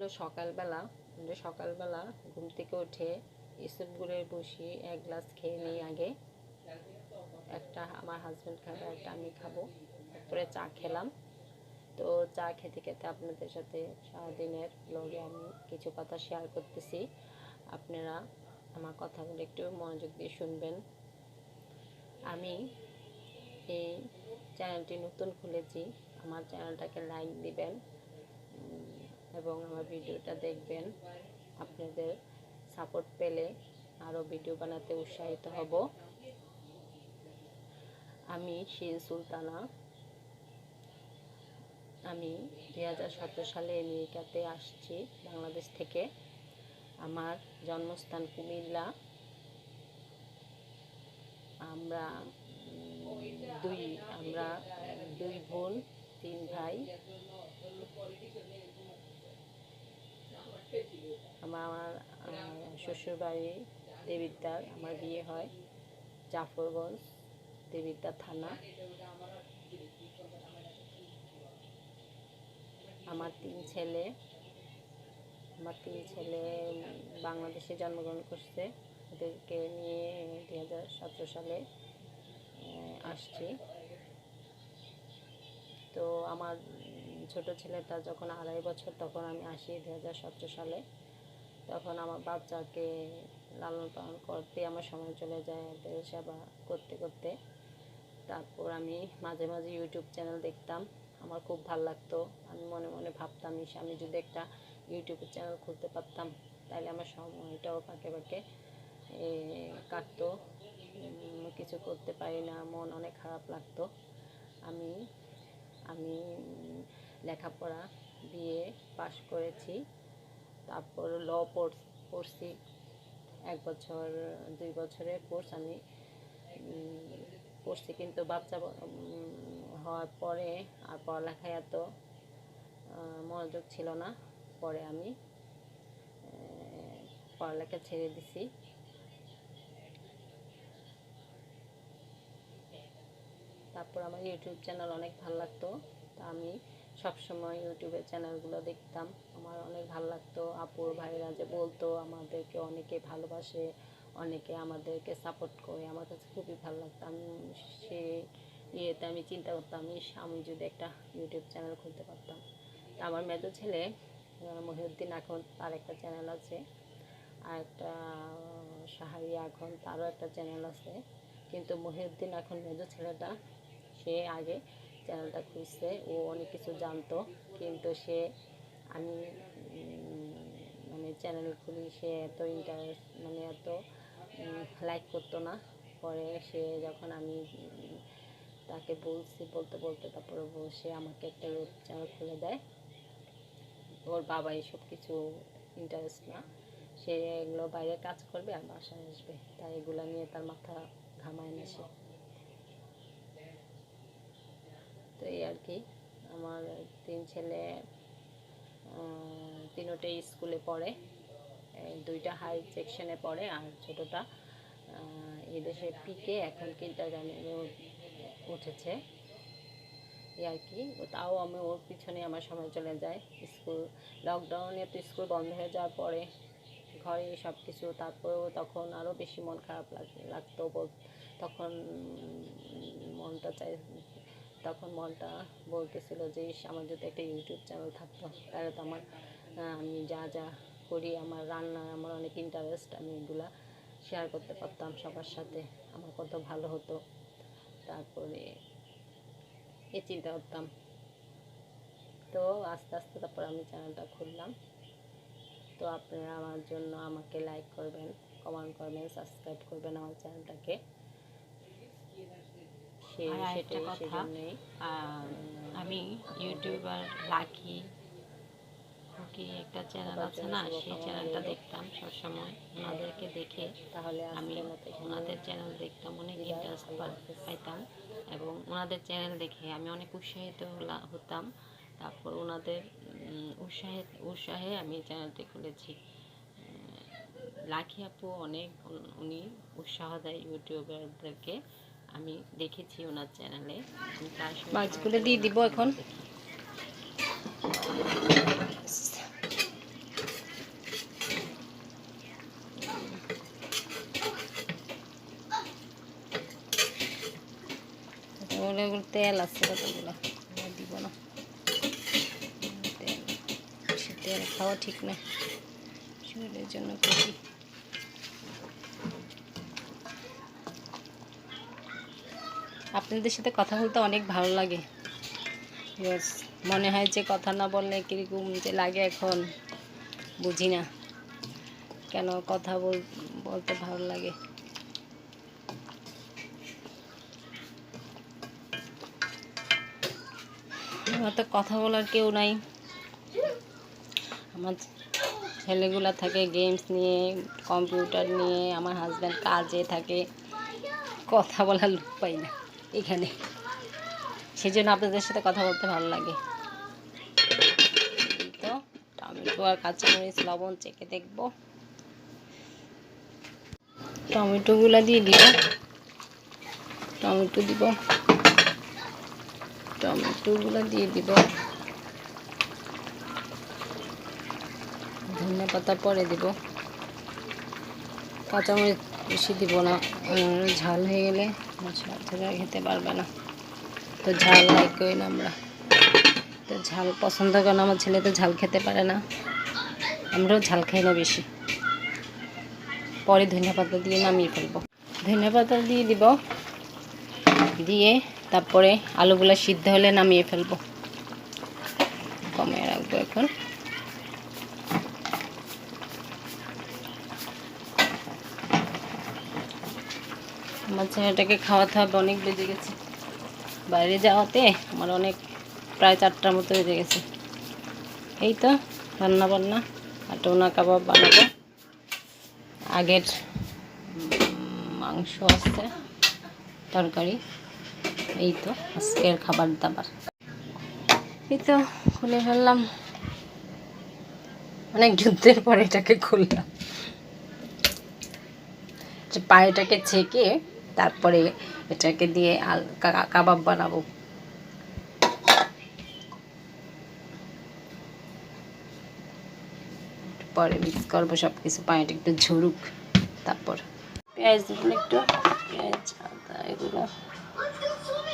সকালবেলা আমরা সকালবেলা ঘুম থেকে উঠে ইসুপ গুড়ে বসি, এক গ্লাস খেয়ে নিই আগে। একটা আমার হাজব্যান্ড খাবে, একটা আমি খাব। তারপরে চা খেলাম। তো চা খেতে খেতে আপনাদের সাথে সারাদিনের ব্লগে আমি কিছু কথা শেয়ার করতেছি। আপনারা আমার কথাগুলো একটু মনোযোগ দিয়ে শুনবেন। আমি এই চ্যানেলটি নতুন খুলেছি। আমার চ্যানেলটাকে লাইক দিবেন। এবং আমার ভিডিওটা দেখবেন। আপনাদের সাপোর্ট পেলে আরও ভিডিও বানাতে উৎসাহিত হব। আমি শিন সুলতানা। আমি দুই হাজার সতেরো সালে আমেরিকাতে আসছি বাংলাদেশ থেকে। আমার জন্মস্থান কুমিল্লা। আমরা দুই আমরা দুই বোন, তিন ভাই। আমার আমার শ্বশুরবাড়ি দেবিদ্দার আমার বিয়ে হয় জাফরগঞ্জ দেবিদ্দার থানা। আমার তিন ছেলে, আমার তিন ছেলে বাংলাদেশে জন্মগ্রহণ করছে। ওদেরকে নিয়ে দুই হাজার সতেরো সালে আসছি। তো আমার ছোট ছেলেটা যখন আড়াই বছর, তখন আমি আসি দু হাজার সতেরো সালে। তখন আমার বাচ্চাকে লালন পালন করতে, আমার সময় চলে যায় ওদের সেবা করতে করতে। তারপর আমি মাঝে মাঝে ইউটিউব চ্যানেল দেখতাম। আমার খুব ভালো লাগতো। আমি মনে মনে ভাবতাম, ইস, আমি যদি একটা ইউটিউব চ্যানেল খুলতে পারতাম তাহলে আমার সময়টাও পাকে পাকে কাটতো। কিছু করতে পারি না, মন অনেক খারাপ লাগতো। আমি আমি লেখাপড়া বিয়ে পাশ করেছি। তারপর ল পড়ছি। এক বছর, দুই বছরের কোর্স আমি পড়ছি কিন্তু বাচ্চা হওয়ার পরে আর পড়ালেখায় এত মনোযোগ ছিল না। পরে আমি পড়ালেখা ছেড়ে দিছি। তারপর আমার ইউটিউব চ্যানেল অনেক ভালো লাগতো। তা আমি সবসময় ইউটিউবের চ্যানেলগুলো দেখতাম। আমার অনেক ভালো লাগতো। আপুর ভাইরা যে বলতো, আমাদেরকে অনেকে ভালোবাসে, অনেকে আমাদেরকে সাপোর্ট করে। আমার কাছে খুবই ভালো লাগতো। আমি সে ইয়েতে আমি চিন্তা করতাম, ইস, আমি যদি একটা ইউটিউব চ্যানেল খুলতে পারতাম। তা আমার মেজো ছেলে মহিউদ্দিন এখন তার একটা চ্যানেল আছে। আর একটা সাহারি এখন তারও একটা চ্যানেল আছে। কিন্তু মহিউদ্দিন এখন মেজো ছেলেটা, সে আগে চ্যানেলটা খুঁজছে ও অনেক কিছু জানতো, কিন্তু সে, আমি মানে চ্যানেল খুলি, সে এত ইন্টারেস্ট মানে এত লাইক করতো না। পরে সে যখন আমি তাকে বলছি, বলতে বলতে তারপরে সে আমাকে একটা ইউটিউব চ্যানেল খুলে দেয়। ওর বাবা এসব কিছু ইন্টারেস্ট না। সে এগুলো বাইরে কাজ করবে আর বাসায় আসবে। তাই এগুলো নিয়ে তার মাথা ঘামায় না সে। তো এই আর কি। আমার তিন ছেলে আহ, তিনোটাই স্কুলে পড়ে দুইটা হাই সেকশনে পড়ে আর ছোটোটা। এদেশে পিকে এখন কিন্টারগার্ডেনে উঠেছে। এই আর কি। তাও আমি ওর পিছনে আমার সময় চলে যায়। স্কুল লকডাউনে তো স্কুল বন্ধ হয়ে যাওয়ার পরে ঘরে সব কিছু তারপরেও তখন আরও বেশি মন খারাপ লাগ- লাগতো তখন মনটা চাই তখন মনটা বলতেছিল যে আমার যদি একটা ইউটিউব চ্যানেল থাকতো। তাহলে তো আমার আমি যা যা করি, আমার রান্না, আমার অনেক ইন্টারেস্ট আমি এগুলা শেয়ার করতে পারতাম সবার সাথে। আমার কত ভালো হতো। তারপরে এ চিন্তা করতাম। তো আস্তে আস্তে তারপর আমি চ্যানেলটা খুললাম। তো আপনারা আমার জন্য আমাকে লাইক করবেন কমেন্ট করবেন সাবস্ক্রাইব করবেন আমার চ্যানেলটাকে আর সেটাই কথা, আমি ইউটিউবার লাকি কি একটা চ্যানেল আছে না সেই চ্যানেলটা দেখতাম সবসময় ওনাদেরকে দেখে। তাহলে আমি ওনাদের চ্যানেল দেখতাম অনেক ইন্টারেস্ট পাইতাম। এবং ওনাদের চ্যানেল দেখে আমি অনেক উৎসাহিত হতাম। তারপর ওনাদের উৎসাহে উৎসাহে আমি চ্যানেলটি খুলেছি। লাকি আপু অনেক উনি উৎসাহ দেয় ইউটিউবারদেরকে আমি দেখেছি ওনার চ্যানেলে। মাছগুলো দিয়ে দিব এখন। তেল আছে কতগুলো? দিব না। তেল। খাওয়া ঠিক না শরীরের জন্য ক্ষতি আপনাদের সাথে কথা বলতে অনেক ভালো লাগে। মনে হয় যে কথা না বললে কীরকম যে লাগে এখন, বুঝি না। কেন কথা বল, বলতে ভালো লাগে। তো কথা বলার কেউ নাই। আমার ছেলেগুলা থাকে গেমস নিয়ে কম্পিউটার নিয়ে, আমার হাজব্যান্ড কাজে থাকে। কথা বলার লোক পাই না। এখানে। সেই জন্য আপনাদের সাথে কথা বলতে ভালো লাগে। তো টমেটো আর কাঁচামরিচ লবণ চেখে দেখব। টমেটোগুলো দিয়ে দিব। টমেটো দিব। টমেটোগুলো দিয়ে দিব। ধনে পাতা পরে দিব। কাঁচামরিচ বেশি দিব না। ঝাল হয়ে গেলে বাচ্চারা খেতে পারবে না। তো ঝাল লাইক করি না আমরা। তো ঝাল পছন্দ করে না, আমার ছেলে তো ঝাল খেতে পারে না। আমরাও ঝাল খাই না বেশি। পরে ধনিয়া পাতা দিয়ে নামিয়ে ফেলব। ধনিয়া পাতা দিয়ে দিব। দিয়ে তারপরে আলুগুলো সিদ্ধ হলে নামিয়ে ফেলব। কমিয়ে রাখব এখন। আমার ছেলেটাকে খাওয়াতে হবে, অনেক বেজে গেছে। বাইরে যাওয়াতে আমার অনেক প্রায় চারটার মতো বেজে গেছে। এই তো রান্না বান্না আর টোনা কাবাব বানাবো। আগের মাংস আছে, তরকারি। এই তো, আজকের খাবার দাবার। এই তো, খুলে ফেললাম। অনেক যুদ্ধের পরে এটাকে খুললাম। পায়েটাকে ছেঁকে তারপরে এটাকে দিয়ে আল কাবাব বানাবো। পরে মিক্স করব সব কিছু পানিটা একটু ঝরুক, তারপর পেঁয়াজ একটু, পেঁয়াজ, আদা, এগুলো,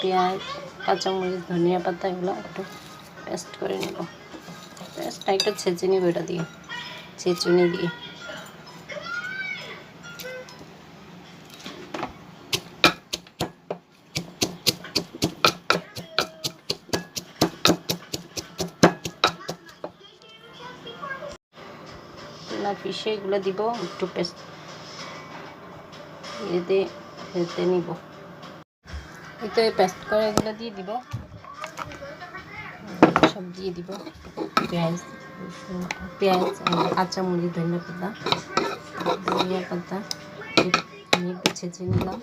পেঁয়াজ, কাঁচামরিচ, ধনিয়া পাতা, এগুলো একটু পেস্ট করে নেব। পেস্টটা একটু ছেঁচে নেব এটা দিয়ে, ছেঁচুনি দিয়ে। না পিসে এগুলো দিব, একটু পেস্ট এতে এতে নিব। তো পেস্ট করে এগুলো দিয়ে দিব। সব দিয়ে দিব। পেঁয়াজ পেঁয়াজ, কাঁচামরিচ, ধনিয়া পাতা ধনিয়া পাতা আমি নিলাম।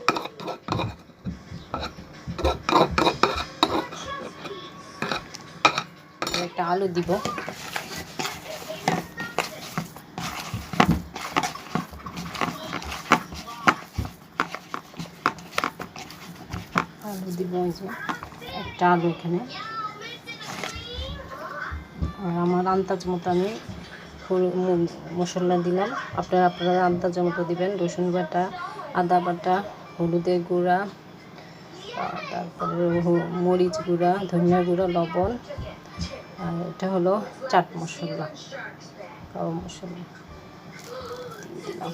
একটা আলু দিব। দিব এই যে একটা আলু এখানে। আর আমার আন্দাজ মতো আমি মশলা দিলাম। আপনারা আপনারা আন্দাজ মতো দিবেন। রসুন বাটা, আদা বাটা, হলুদের গুঁড়া তারপরে মরিচ গুঁড়া, ধনিয়া গুঁড়া, লবণ। আর এটা হলো চাট মশলা, গরম মশলা। দিলাম।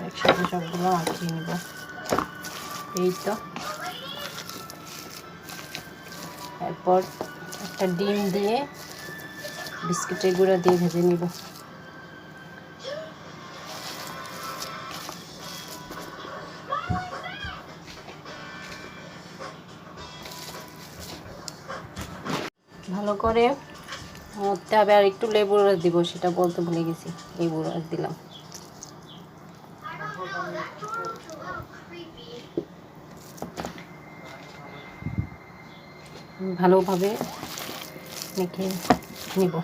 একসাথে সবগুলো আঁকিয়ে নেব এই তো এরপর একটা ডিম দিয়ে বিস্কিটের গুঁড়া দিয়ে ভেজে নিব। ভালো করে মরতে হবে আর একটু লেবুর রস দিব সেটা বলতে ভুলে গেছি লেবুর রস দিলাম। ভালোভাবে মেখে নিব।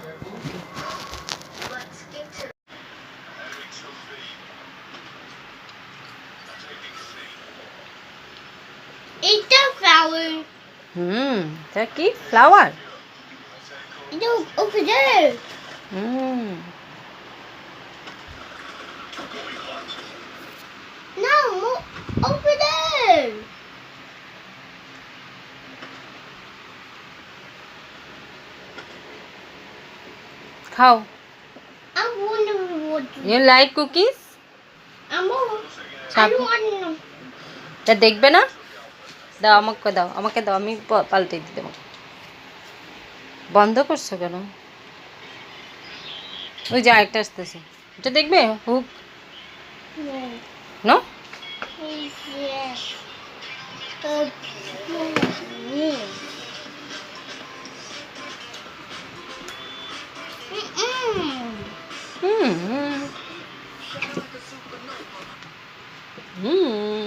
হুম এটা কি? Flower It's over there. Hmm No, over there. খাও I wonder what. You like cookies I'm over. I don't want to know. তা দেখবে না দাও আমাকে দাও আমাকে দাও আমি পাল্টে দিতে দেবো বন্ধ করছ কেন? ওই যে আরেকটা আসতেছে। এটা দেখবে? হুক. নো. হুম হুম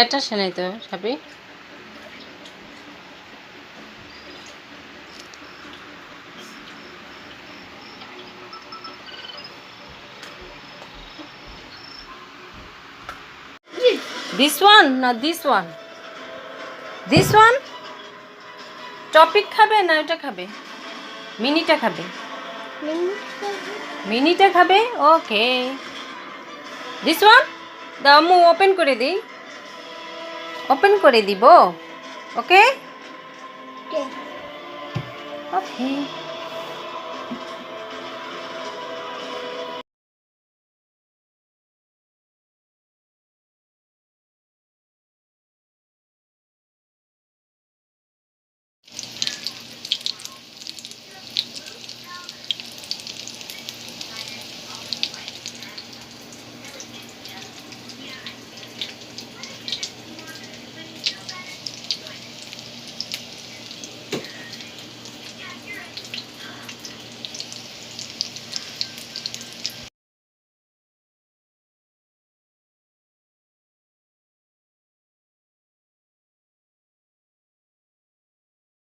এটা আসে নাই তো সাপি দিস ওয়ান না this one this one topic খাবে না ওটা খাবে? মিনিটা খাবে। মিনিটা খাবে? ওকে দিস ওয়ান দাও, মু ওপেন করে দিই। ওপেন করে দিব ওকে? ওকে।